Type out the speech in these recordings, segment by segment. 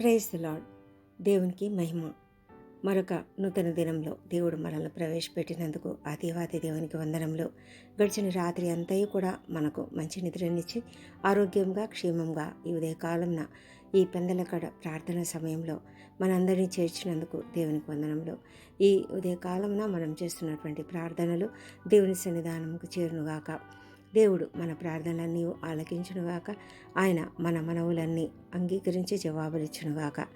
Praise lord దేవునికి మహిమ. మరొక నూతన దినంలో దేవుడు మనల్ని ప్రవేశపెట్టినందుకు ఆ దేవాది దేవునికి వందనంలో గడిచిన రాత్రి అంతయు కూడా మనకు మంచి నిద్రనిచ్చి ఆరోగ్యంగా క్షేమంగా ఈ ఉదయకాలంన ఈ పెందలకడ ప్రార్థన సమయంలో మనందరినీ చేర్చినందుకు దేవునికి వందనంలో. ఈ ఉదయకాలంన మనం చేస్తున్నటువంటి ప్రార్థనలు దేవుని సన్నిధానంకు చేరునుగాక. దేవుడు మన ప్రార్థనలన్నీ ఆలకించునుగాక. ఆయన మన మనవులన్నీ అంగీకరించి జవాబులిచ్చునుగాక.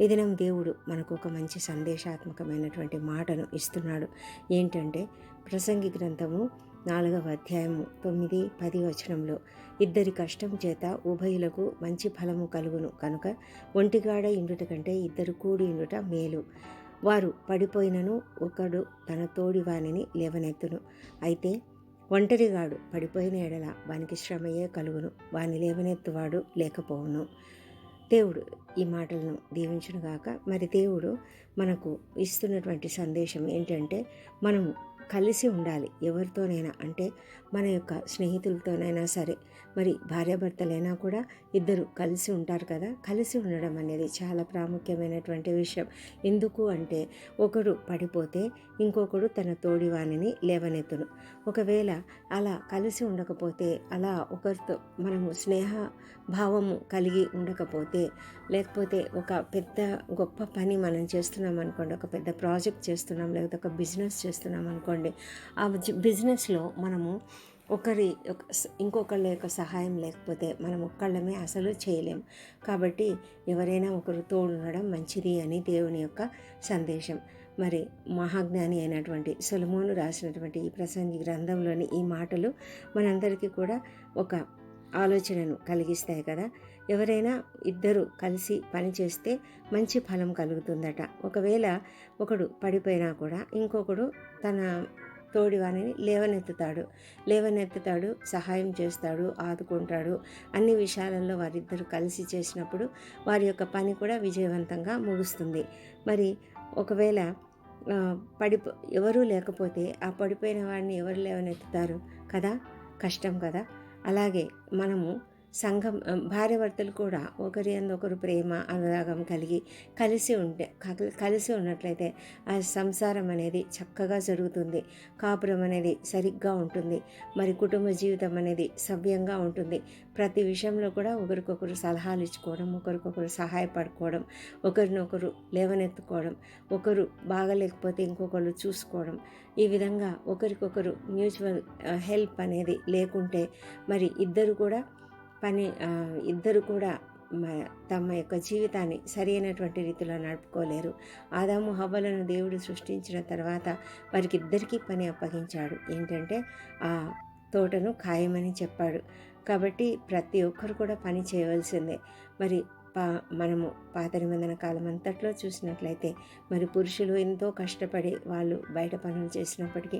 ఈ దినం దేవుడు మనకు ఒక మంచి సందేశాత్మకమైనటువంటి మాటను ఇస్తున్నాడు. ఏంటంటే ప్రసంగి గ్రంథము నాలుగవ అధ్యాయము తొమ్మిది పది వచనంలో ఇద్దరి కష్టం చేత ఉభయులకు మంచి ఫలము కలుగును కనుక ఒంటిగాడ ఇండుట కంటే ఇద్దరు కూడి ఇండుట మేలు. వారు పడిపోయినను ఒకడు తన తోడి వానిని లేవనెత్తును. అయితే ఒంటరిగాడు పడిపోయిన ఎడల వానికి శ్రమయే కలుగును. వాని లేవనెత్తువాడు లేకపోవును. దేవుడు ఈ మాటలను దీవించునుగాక మరి దేవుడు మనకు ఇస్తున్నటువంటి సందేశం ఏంటంటే మనము కలిసి ఉండాలి. ఎవరితోనైనా అంటే మన యొక్క స్నేహితులతోనైనా సరే మరి భార్యాభర్తలైనా కూడా ఇద్దరు కలిసి ఉంటారు కదా కలిసి ఉండడం అనేది చాలా ప్రాముఖ్యమైనటువంటి విషయం. ఎందుకు అంటే ఒకడు పడిపోతే ఇంకొకడు తన తోడివాణిని లేవనెత్తును. ఒకవేళ అలా కలిసి ఉండకపోతే అలా ఒకరితో మనము స్నేహ భావము కలిగి ఉండకపోతే లేకపోతే ఒక పెద్ద గొప్ప పని మనం చేస్తున్నాం అనుకోండి ఒక పెద్ద ప్రాజెక్ట్ చేస్తున్నాం లేకపోతే ఒక బిజినెస్ చేస్తున్నాం అనుకోండి ఆ బిజినెస్లో మనము ఒకరి ఇంకొకళ్ళ యొక్క సహాయం లేకపోతే మనం ఒక్కళ్ళమే అసలు చేయలేం. కాబట్టి ఎవరైనా ఒకరు తోడుండడం మంచిది అని దేవుని యొక్క సందేశం. మరి మహాజ్ఞాని అయినటువంటి సొలమోను రాసినటువంటి ఈ ప్రసంగి గ్రంథంలోని ఈ మాటలు మనందరికీ కూడా ఒక ఆలోచనను కలిగిస్తాయి కదా. ఎవరైనా ఇద్దరు కలిసి పనిచేస్తే మంచి ఫలం కలుగుతుందట. ఒకవేళ ఒకడు పడిపోయినా కూడా ఇంకొకడు తన తోడివాణిని లేవనెత్తుతాడు. లేవనెత్తుతాడు సహాయం చేస్తాడు ఆదుకుంటాడు అన్ని విషయాలలో వారిద్దరూ కలిసి చేసినప్పుడు వారి యొక్క పని కూడా విజయవంతంగా ముగుస్తుంది. మరి ఒకవేళ పడిపో ఎవరూ లేకపోతే ఆ పడిపోయిన వాడిని ఎవరు లేవనెత్తుతారు? కదా? కష్టం కదా? అలాగే మనము సంఘం భార్యభర్తలు కూడా ఒకరి ఒకరు ప్రేమ అనురాగం కలిగి కలిసి ఉంటే కలిసి ఉన్నట్లయితే ఆ సంసారం అనేది చక్కగా జరుగుతుంది. కాపురం అనేది సరిగ్గా ఉంటుంది. మరి కుటుంబ జీవితం అనేది సవ్యంగా ఉంటుంది. ప్రతి విషయంలో కూడా ఒకరికొకరు సలహాలు ఇచ్చుకోవడం ఒకరికొకరు సహాయపడుకోవడం ఒకరినొకరు లేవనెత్తుకోవడం ఒకరు బాగలేకపోతే ఇంకొకరు చూసుకోవడం ఈ విధంగా ఒకరికొకరు మ్యూచువల్ హెల్ప్ అనేది లేకుంటే మరి ఇద్దరు కూడా పని ఇద్దరు కూడా తమ యొక్క జీవితాన్ని సరైనటువంటి రీతిలో నడుపుకోలేరు. ఆదాము హవ్వలను దేవుడు సృష్టించిన తర్వాత వారికి ఇద్దరికీ పని అప్పగించాడు. ఏంటంటే ఆ తోటను ఖాయమని చెప్పాడు. కాబట్టి ప్రతి ఒక్కరు కూడా పని చేయవలసిందే. మరి పా మనము పాత నిబంధన కాలం అంతట్లో చూసినట్లయితే మరి పురుషులు ఎంతో కష్టపడి వాళ్ళు బయట పనులు చేసినప్పటికీ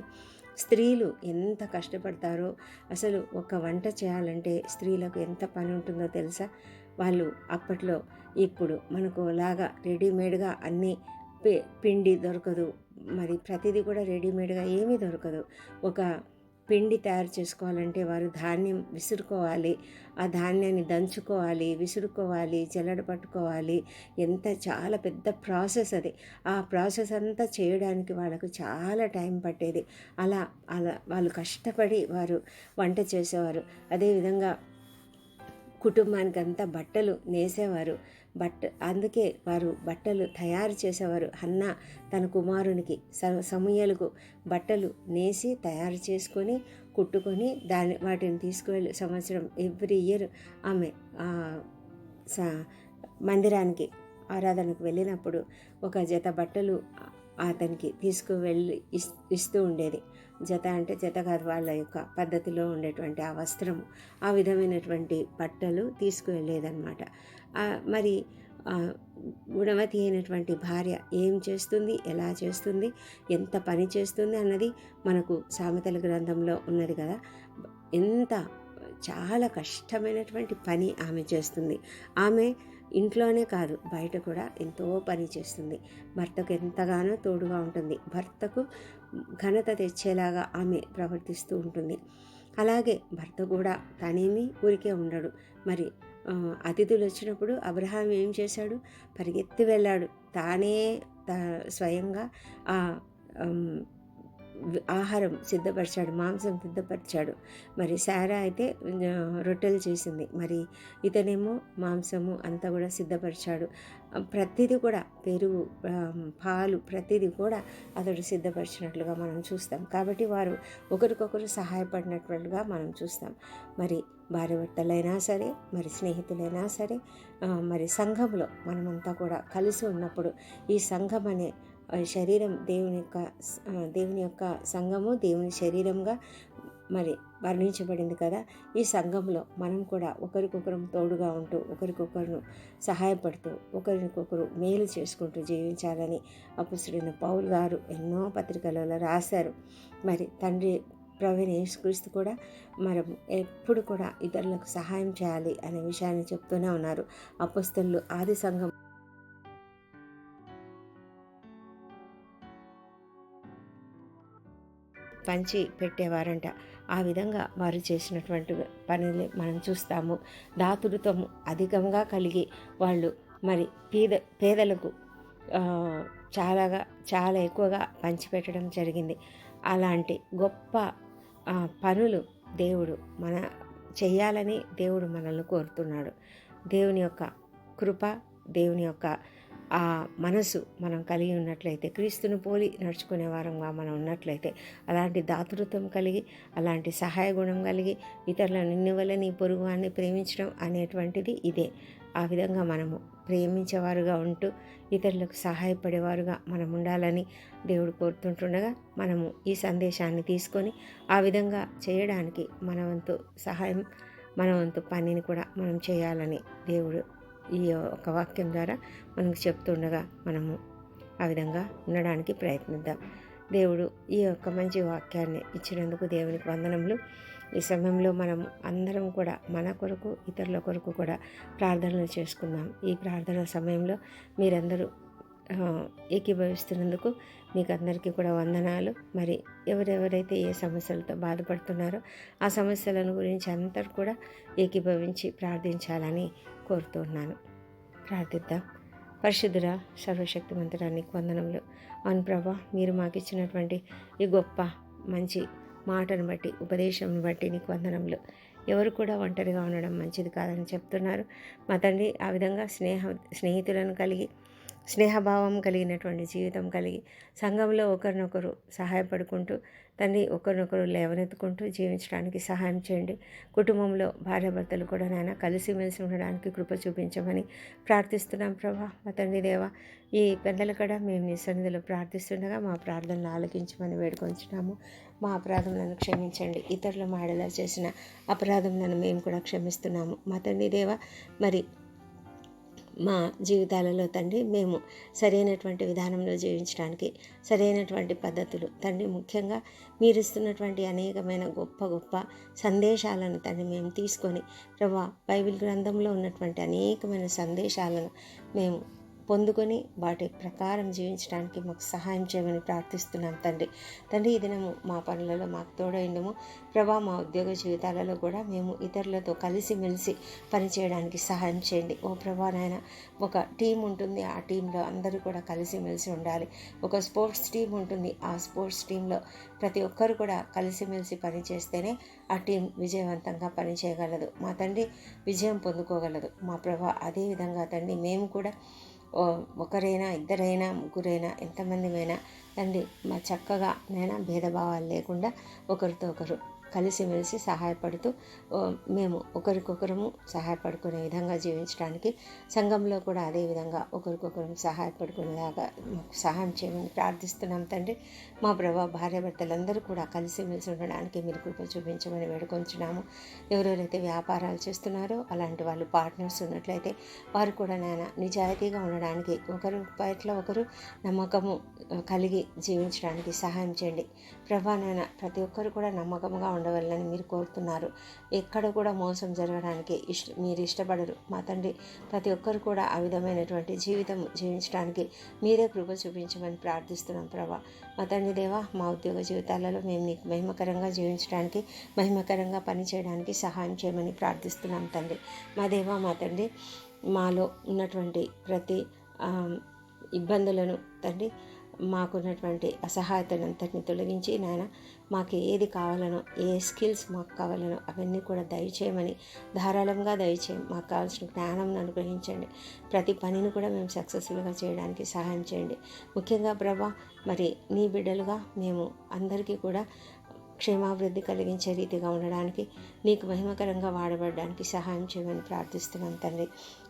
స్త్రీలు ఎంత కష్టపడతారో అసలు ఒక వంట చేయాలంటే స్త్రీలకు ఎంత పని ఉంటుందో తెలుసా? వాళ్ళు అప్పట్లో ఇప్పుడు మనకు లాగా రెడీమేడ్గా అన్నీ పిండి దొరకదు. మరి ప్రతిదీ కూడా రెడీమేడ్గా ఏమీ దొరకదు. ఒక పిండి తయారు చేసుకోవాలంటే వారు ధాన్యం విసురుకోవాలి. ఆ ధాన్యాన్ని దంచుకోవాలి విసురుకోవాలి జల్లడ పట్టుకోవాలి. ఎంత చాలా పెద్ద ప్రాసెస్ అది. ఆ ప్రాసెస్ అంతా చేయడానికి వాళ్ళకు చాలా టైం పట్టేది. అలా అలా వాళ్ళు కష్టపడి వారు వంట చేసేవారు. అదేవిధంగా కుటుంబానికి అంతా బట్టలు నేసేవారు. బట్ట అందుకే వారు బట్టలు తయారు చేసేవారు. అన్న తన కుమారునికి సమూహలకు బట్టలు నేసి తయారు చేసుకొని కుట్టుకొని దాని వాటిని తీసుకువెళ్ళి సంవత్సరం ఎవ్రీ ఇయర్ ఆమె మందిరానికి ఆరాధనకు వెళ్ళినప్పుడు ఒక జత బట్టలు అతనికి తీసుకువెళ్ళి ఇస్తూ ఉండేది. జత అంటే జత కాదు వాళ్ళ యొక్క పద్ధతిలో ఉండేటువంటి ఆ వస్త్రము. ఆ విధమైనటువంటి బట్టలు తీసుకువెళ్ళేదన్నమాట. మరి గుణవతి అయినటువంటి భార్య ఏం చేస్తుంది? ఎలా చేస్తుంది? ఎంత పని చేస్తుంది? అన్నది మనకు సామెతల గ్రంథంలో ఉన్నది కదా. ఎంత చాలా కష్టమైనటువంటి పని ఆమె చేస్తుంది. ఆమె ఇంట్లోనే కాదు బయట కూడా ఎంతో పని చేస్తుంది. భర్తకు ఎంతగానో తోడుగా ఉంటుంది. భర్తకు ఘనత తెచ్చేలాగా ఆమె ప్రవర్తిస్తూ ఉంటుంది. అలాగే భర్త కూడా తనేమి ఊరికే ఉండడు. మరి అతిథులు వచ్చినప్పుడు అబ్రహాం ఏం చేశాడు? పరిగెత్తి వెళ్ళాడు. తానే స్వయంగా ఆ ఆహారం సిద్ధపరిచాడు మాంసం సిద్ధపరిచాడు. మరి సారా అయితే రొట్టెలు చేసింది. మరి ఇతనేమో మాంసము అంతా కూడా సిద్ధపరిచాడు. ప్రతిదీ కూడా పెరుగు పాలు ప్రతిదీ కూడా అతడు సిద్ధపరిచినట్లుగా మనం చూస్తాం. కాబట్టి వారు ఒకరికొకరు సహాయపడినట్లుగా మనం చూస్తాం. మరి భార్యభర్తలైనా సరే మరి స్నేహితులైనా సరే మరి సంఘంలో మనమంతా కూడా కలిసి ఉన్నప్పుడు ఈ సంఘం అనే శరీరం దేవుని యొక్క దేవుని యొక్క సంఘము దేవుని శరీరంగా మరి వర్ణించబడింది కదా. ఈ సంఘంలో మనం కూడా ఒకరికొకరు తోడుగా ఉంటూ ఒకరికొకరును సహాయపడుతూ ఒకరికొకరు మేలు చేసుకుంటూ జీవించాలని అపుసుడైన పౌల్ గారు ఎన్నో పత్రికలలో రాశారు. మరి తండ్రి ప్రవీణ్ యేసుక్రీస్తు కూడా మనం ఎప్పుడు కూడా ఇతరులకు సహాయం చేయాలి అనే విషయాన్ని చెప్తూనే ఉన్నారు. అపస్తులు ఆది సంఘం పంచి పెట్టేవారంట. ఆ విధంగా వారు చేసినటువంటి పనులు మనం చూస్తాము. దాతృత్వము అధికంగా కలిగి వాళ్ళు మరి పేద పేదలకు చాలాగా చాలా ఎక్కువగా పంచిపెట్టడం జరిగింది. అలాంటి గొప్ప పనులు దేవుడు మన చేయాలని దేవుడు మనల్ని కోరుతున్నాడు. దేవుని యొక్క కృప దేవుని యొక్క ఆ మనసు మనం కలిగి ఉన్నట్లయితే క్రీస్తును పోలి నడుచుకునే వారంగా మనం ఉన్నట్లయితే అలాంటి దాతృత్వం కలిగి అలాంటి సహాయ గుణం కలిగి ఇతరులను నిన్నువలని పొరుగు పొరుగువాన్ని ప్రేమించడం అనేటువంటిది ఇదే. ఆ విధంగా మనము ప్రేమించేవారుగా ఉంటూ ఇతరులకు సహాయపడేవారుగా మనం ఉండాలని దేవుడు కోరుతుంటుండగా మనము ఈ సందేశాన్ని తీసుకొని ఆ విధంగా చేయడానికి మన వంతు సహాయం మన వంతు పనిని కూడా మనం చేయాలని దేవుడు ఈ ఒక వాక్యం ద్వారా మనకు చెప్తుండగా మనము ఆ విధంగా ఉండడానికి ప్రయత్నిద్దాం. దేవుడు ఈ యొక్క మంచి వాక్యాన్ని ఇచ్చినందుకు దేవునికి వందనములు. ఈ సమయంలో మనం అందరం కూడా మన కొరకు ఇతరుల కొరకు కూడా ప్రార్థనలు చేసుకుందాం. ఈ ప్రార్థన సమయంలో మీరందరూ ఏకీభవిస్తున్నందుకు మీకు అందరికీ కూడా వందనాలు. మరి ఎవరెవరైతే ఏ సమస్యలతో బాధపడుతున్నారో ఆ సమస్యలను గురించి అందరూ కూడా ఏకీభవించి ప్రార్థించాలని కోరుతున్నాను. ప్రార్థిద్దాం. పరిశుద్ధుర సర్వశక్తివంతుడానికి వందనములు. అవును ప్రభా మీరు మాకు ఇచ్చినటువంటి ఈ గొప్ప మంచి మాటను బట్టి ఉపదేశం బట్టి నీకు వందనములు. ఎవరు కూడా ఒంటరిగా ఉండడం మంచిది కాదని చెప్తున్నారు. మా తండ్రి ఆ విధంగా స్నేహ స్నేహితులను కలిగి స్నేహభావం కలిగినటువంటి జీవితం కలిగి సంఘంలో ఒకరినొకరు సహాయపడుకుంటూ తండ్రి ఒకరినొకరు లేవనెత్తుకుంటూ జీవించడానికి సహాయం చేయండి. కుటుంబంలో భార్యాభర్తలు కూడా నాయన కలిసిమెలిసి ఉండడానికి కృప చూపించమని ప్రార్థిస్తున్నాం ప్రభా. మా తండ్రి దేవ ఈ పెద్దల కూడా మేము నీ సన్నిధిలో ప్రార్థిస్తుండగా మా ప్రార్థనలు ఆలకించమని వేడుకొంచున్నాము. మా అపరాధములను క్షమించండి. ఇతరుల మాడలా చేసిన అపరాధములను మేము కూడా క్షమిస్తున్నాము. మా తండ్రి దేవ మరి మా జీవితాలలో తండ్రి మేము సరైనటువంటి విధానంలో జీవించడానికి సరైనటువంటి పద్ధతులు. తండ్రి ముఖ్యంగా మీరు ఇస్తున్నటువంటి అనేకమైన గొప్ప గొప్ప సందేశాలను తండ్రి మేము తీసుకొని ప్రభా బైబిల్ గ్రంథంలో ఉన్నటువంటి అనేకమైన సందేశాలను మేము పొందుకొని వాటి ప్రకారం జీవించడానికి మాకు సహాయం చేయమని ప్రార్థిస్తున్నాం తండ్రి. తండ్రి ఈ దినము మా పనులలో మాకు తోడైండము ప్రభా మా ఉద్యోగ జీవితాలలో కూడా మేము ఇతరులతో కలిసిమెలిసి పనిచేయడానికి సహాయం చేయండి. ఓ ప్రభా నాయన ఒక టీం ఉంటుంది ఆ టీంలో అందరూ కూడా కలిసిమెలిసి ఉండాలి. ఒక స్పోర్ట్స్ టీం ఉంటుంది ఆ స్పోర్ట్స్ టీంలో ప్రతి ఒక్కరు కూడా కలిసిమెలిసి పనిచేస్తేనే ఆ టీం విజయవంతంగా పనిచేయగలదు. మా తండ్రి విజయం పొందుకోగలదు. మా ప్రభా అదేవిధంగా తండ్రి మేము కూడా ఒకరైనా ఇద్దరైనా ముగ్గురైనా ఎంతమందిమైనా తండ్రి మా చక్కగా నైనా భేదభావాలు లేకుండా ఒకరితో ఒకరు కలిసిమెలిసి సహాయపడుతూ మేము ఒకరికొకరము సహాయపడుకునే విధంగా జీవించడానికి సంఘంలో కూడా అదే విధంగా ఒకరికొకరం సహాయపడుకునేలాగా మాకు సహాయం చేయమని ప్రార్థిస్తున్నాం తండ్రి. మా ప్రభా భార్యాభర్తలందరూ కూడా కలిసిమెలిసి ఉండడానికి మీరు కృప చూపించమని వేడుకొంచున్నాము. ఎవరెవరైతే వ్యాపారాలు చేస్తున్నారో అలాంటి వాళ్ళు పార్ట్నర్స్ ఉన్నట్లయితే వారు కూడా నాయన నిజాయితీగా ఉండడానికి ఒకరు పట్ల ఒకరు నమ్మకము కలిగి జీవించడానికి సహాయం చేయండి. ప్రభా నాయన ప్రతి ఒక్కరు కూడా నమ్మకంగా ఉండవాలని మీరు కోరుతున్నారు. ఎక్కడ కూడా మోసం జరగడానికి ఇష్ట మీరు ఇష్టపడరు. మా తండ్రి ప్రతి ఒక్కరు కూడా ఆ విధమైనటువంటి జీవితం జీవించడానికి మీరే కృప చూపించమని ప్రార్థిస్తున్నాం ప్రభా. మా తండ్రి దేవా మా ఉద్యోగ జీవితాలలో మేము నీకు మహిమకరంగా జీవించడానికి మహిమకరంగా పనిచేయడానికి సహాయం చేయమని ప్రార్థిస్తున్నాం తండ్రి. మా దేవా మా తండ్రి మాలో ఉన్నటువంటి ప్రతి ఇబ్బందులను తండ్రి మాకున్నటువంటి అసహాయతనంతటిని తొలగించి నాయన మాకు ఏది కావాలనో ఏ స్కిల్స్ మాకు కావాలనో అవన్నీ కూడా దయచేయమని ధారాళంగా దయచేయం. మాకు కావాల్సిన జ్ఞానం అనుగ్రహించండి. ప్రతి పనిని కూడా మేము సక్సెస్ఫుల్గా చేయడానికి సహాయం చేయండి. ముఖ్యంగా ప్రభా మరి నీ బిడ్డలుగా మేము అందరికీ కూడా క్షేమాభివృద్ధి కలిగించే రీతిగా ఉండడానికి నీకు మహిమకరంగా వాడబడడానికి సహాయం చేయమని ప్రార్థిస్తున్నాను తండ్రి.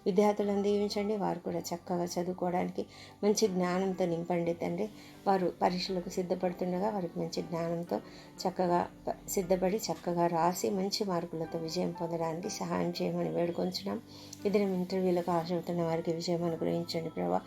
విద్యార్థులను దీవించండి వారు కూడా చక్కగా చదువుకోవడానికి మంచి జ్ఞానంతో నింపండి తండ్రి. వారు పరీక్షలకు సిద్ధపడుతుండగా వారికి మంచి జ్ఞానంతో చక్కగా సిద్ధపడి చక్కగా రాసి మంచి మార్కులతో విజయం పొందడానికి సహాయం చేయమని వేడుకొంచున్నాం. ఇద్దరం ఇంటర్వ్యూలకు ఆశపడుతున్న వారికి విజయం అనుగ్రహించండి ప్రభా.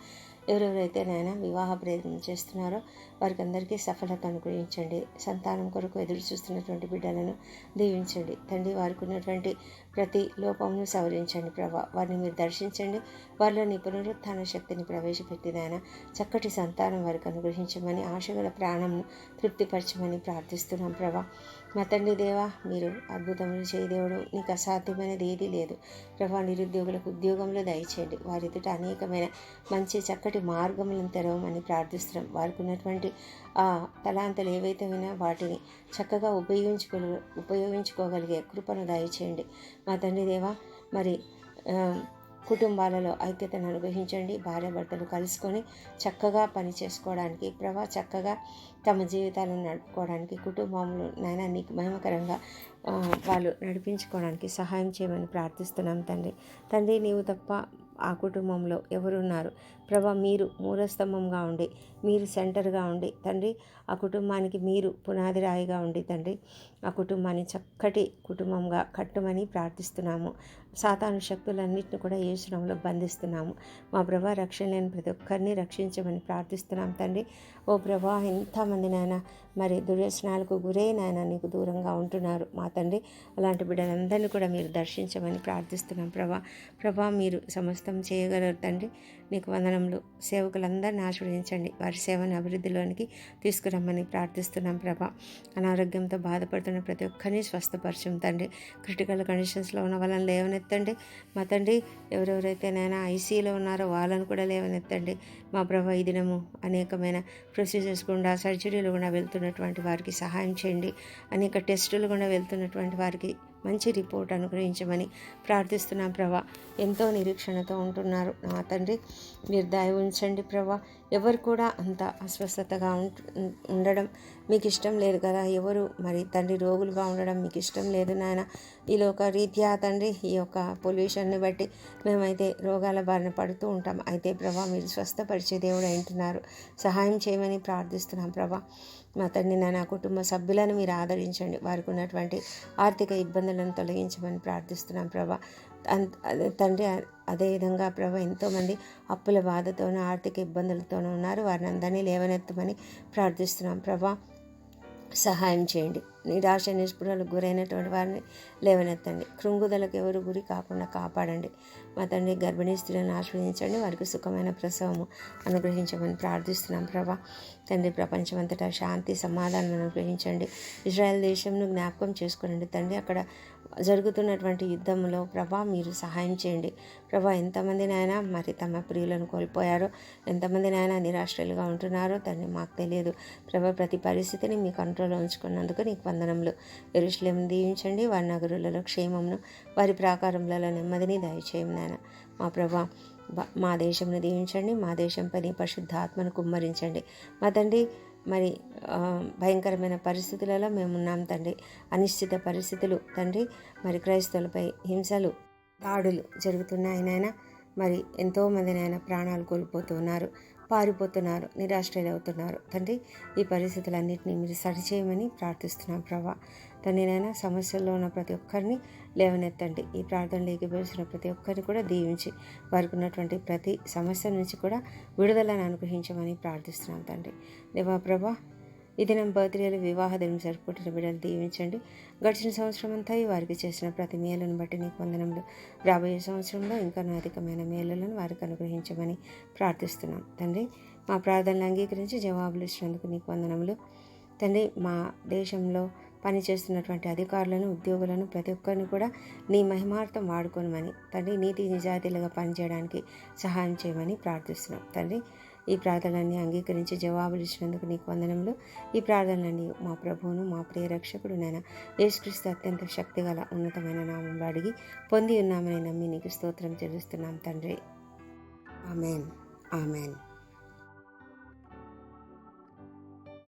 ఎవరెవరైతే నాయన వివాహ ప్రయత్నం చేస్తున్నారో వారికి అందరికీ సఫలత అనుగ్రహించండి. సంతానం కొరకు ఎదురు చూస్తున్నటువంటి బిడ్డలను దీవించండి. తండ్రి వారికి ఉన్నటువంటి ప్రతి లోపమును సవరించండి ప్రభా. వారిని మీరు దర్శించండి. వారిలో నీ పునరుత్థాన శక్తిని ప్రవేశపెట్టి నాయన చక్కటి సంతానం వారికి అనుగ్రహించమని ఆశగల ప్రాణంను తృప్తిపరచమని ప్రార్థిస్తున్నాం ప్రభా. నటండి దేవా మీరు అద్భుతములు చేయదేవుడు నీకు అసాధ్యమైనది ఏదీ లేదు. ప్రభా నిరుద్యోగులకు ఉద్యోగంలో దయచేయండి. వారి ఎదుట అనేకమైన మంచి చక్కటి మార్గములను తెరవమని ప్రార్థిస్తున్నాం. వారికి ఉన్నటువంటి ఆ తలాంతలు ఏవైతే ఉన్నా వాటిని చక్కగా ఉపయోగించుకో ఉపయోగించుకోగలిగే కృపను దయచేయండి. మా తండ్రి దేవా మరి కుటుంబాలలో ఐక్యతను అనుగ్రహించండి భార్యాభర్తలు కలుసుకొని చక్కగా పని చేసుకోవడానికి ప్రభా చక్కగా తమ జీవితాలను నడుపుకోవడానికి కుటుంబంలో నాయన నీకు మహిమకరంగా వాళ్ళు నడిపించుకోవడానికి సహాయం చేయమని ప్రార్థిస్తున్నాం తండ్రి. తండ్రి నీవు తప్ప ఆ కుటుంబంలో ఎవరున్నారు? ప్రభా మీరు మూలస్తంభంగా ఉండి మీరు సెంటర్గా ఉండి తండ్రి ఆ కుటుంబానికి మీరు పునాది రాయిగా ఉండి తండ్రి ఆ కుటుంబాన్ని చక్కటి కుటుంబంగా కట్టమని ప్రార్థిస్తున్నాము. సాతాను శక్తులన్నింటిని కూడా యేసునామలో బంధిస్తున్నాము. మా ప్రభా రక్షణ లేని ప్రతి ఒక్కరిని రక్షించమని ప్రార్థిస్తున్నాం తండ్రి. ఓ ప్రభా ఎంతమంది నాయన మరి దుర్వ్యసనాలకు గురై నాయన నీకు దూరంగా ఉంటున్నారు మా తండ్రి. అలాంటి బిడ్డలందరినీ కూడా మీరు దర్శించమని ప్రార్థిస్తున్నాం ప్రభా. ప్రభా మీరు సమస్తం చేయగలరు తండ్రి. నీకు వందనం వందనములు సేవకులందరినీ ఆశీర్వదించండి. వారి సేవను అభివృద్ధిలోనికి తీసుకురమ్మని ప్రార్థిస్తున్నాం ప్రభా. అనారోగ్యంతో బాధపడుతున్న ప్రతి ఒక్కరిని స్వస్థపరచం తండ్రి. క్రిటికల్ కండిషన్స్లో ఉన్న వాళ్ళని లేవనెత్తండి. మా తండ్రి ఎవరెవరైతే నైనా ఐసీలో ఉన్నారో వాళ్ళని కూడా లేవనెత్తండి. మా ప్రభా ఈ దినము అనేకమైన ప్రొసీజర్స్ గుండా సర్జరీలు గుండా వెళ్తున్నటువంటి వారికి సహాయం చేయండి. అనేక టెస్టులు గుండా వెళ్తున్నటువంటి వారికి మంచి రిపోర్ట్ అనుగ్రహించమని ప్రార్థిస్తున్నాం ప్రభా. ఎంతో నిరీక్షణతో ఉంటున్నారు. నా తండ్రి మీరు దయ ఉంచండి ప్రభా. ఎవరు కూడా అంత అస్వస్థతగా ఉండడం మీకు ఇష్టం లేదు కదా. ఎవరు మరి తండ్రి రోగులుగా ఉండడం మీకు ఇష్టం లేదు నాయన. ఈ లోక రీత్యా తండ్రి ఈ యొక్క పొల్యూషన్ని బట్టి మేమైతే రోగాల బారిన పడుతూ ఉంటాం. అయితే ప్రభా మీరు స్వస్థపరిచే దేవుడు అంటున్నారు సహాయం చేయమని ప్రార్థిస్తున్నాం ప్రభా. మా తండ్రి నా నా కుటుంబ సభ్యులను మీరు ఆదరించండి. వారికి ఉన్నటువంటి ఆర్థిక ఇబ్బందులను తొలగించమని ప్రార్థిస్తున్నాం ప్రభా. తండ్రి అదేవిధంగా ప్రభు ఎంతోమంది అప్పుల బాధతోనూ ఆర్థిక ఇబ్బందులతోనూ ఉన్నారు. వారిని అందరినీ లేవనెత్తమని ప్రార్థిస్తున్నాం. ప్రభా సహాయం చేయండి. నిరాశ నిస్పృహలకు గురైనటువంటి వారిని లేవనెత్తండి. కృంగుదలకు ఎవరు గురి కాకుండా కాపాడండి. మా తండ్రి గర్భిణీ స్త్రీలను ఆశ్రయించండి. వారికి సుఖమైన ప్రసవము అనుగ్రహించమని ప్రార్థిస్తున్నాం. ప్రభా తండ్రి ప్రపంచమంతటా శాంతి సమాధానం అనుగ్రహించండి. ఇజ్రాయెల్ దేశంను జ్ఞాపకం చేసుకోనండి. తండ్రి అక్కడ జరుగుతున్నటువంటి యుద్ధంలో ప్రభా మీరు సహాయం చేయండి. ప్రభా ఎంతమంది నాయన మరి తమ ప్రియులను కోల్పోయారో ఎంతమంది నాయన నిరాశ్రయులుగా ఉంటున్నారో దాన్ని మాకు తెలియదు. ప్రభా ప్రతి పరిస్థితిని మీ కంట్రోల్లో ఉంచుకున్నందుకు నీకు వందనములు. ఎరుషులేం దీవించండి వారి నగరులలో క్షేమమును వారి ప్రాకారములలో నెమ్మదిని దయచేయం నాయన. మా ప్రభా మా దేశంను దీవించండి మా దేశంపై నీ పరిశుద్ధాత్మను కుమ్మరించండి. మా తండ్రి మరి భయంకరమైన పరిస్థితులలో మేము ఉన్నాం తండ్రి. అనిశ్చిత పరిస్థితులు తండ్రి. మరి క్రైస్తవులపై హింసలు దాడులు జరుగుతున్నాయి నాయన. మరి ఎంతోమంది నాయన ప్రాణాలు కోల్పోతున్నారు. పారిపోతున్నారు నిరాశ్రయులవుతున్నారు. తండ్రి ఈ పరిస్థితులన్నింటినీ మీరు సరిచేయమని ప్రార్థిస్తున్నాం ప్రభా. తండ్రి నాయన సమస్యల్లో ఉన్న ప్రతి ఒక్కరిని లేవనెత్తండి. ఈ ప్రార్థన లేకపోసిన ప్రతి ఒక్కరిని కూడా దీవించి వారికి ఉన్నటువంటి ప్రతి సమస్య నుంచి కూడా విడుదలను అనుగ్రహించమని ప్రార్థిస్తున్నాం తండ్రి. దేవా ప్రభా ఈ దినం బర్త్డేలు వివాహ దినం జరుపుకుంటున్న బిడ్డలు దీవించండి. గడిచిన సంవత్సరం అంతా వారికి చేసిన ప్రతి మేలును బట్టి నీకు వందనములు. రాబోయే సంవత్సరంలో ఇంకా అధికమైన మేలులను వారికి అనుగ్రహించమని ప్రార్థిస్తున్నాం. తండ్రి మా ప్రార్థనలు అంగీకరించి జవాబులు ఇచ్చినందుకు నీకు వందనములు. తండ్రి మా దేశంలో పనిచేస్తున్నటువంటి అధికారులను ఉద్యోగులను ప్రతి ఒక్కరిని కూడా నీ మహిమార్థం వాడుకోనమని తండ్రి నీతి నిజాయితీలుగా పనిచేయడానికి సహాయం చేయమని ప్రార్థిస్తున్నాం. తండ్రి ఈ ప్రార్థనలన్నీ అంగీకరించి జవాబులు ఇచ్చినందుకు నీకు వందనములు. ఈ ప్రార్థనలన్నీ మా ప్రభువును మా ప్రియ రక్షకుడు నేను యేసుక్రీస్తు అత్యంత శక్తిగల ఉన్నతమైన నామంలో అడిగి పొంది ఉన్నామని నమ్మి నీకు స్తోత్రం చెల్లిస్తున్నాం తండ్రి. ఆమెన్. ఆమెన్.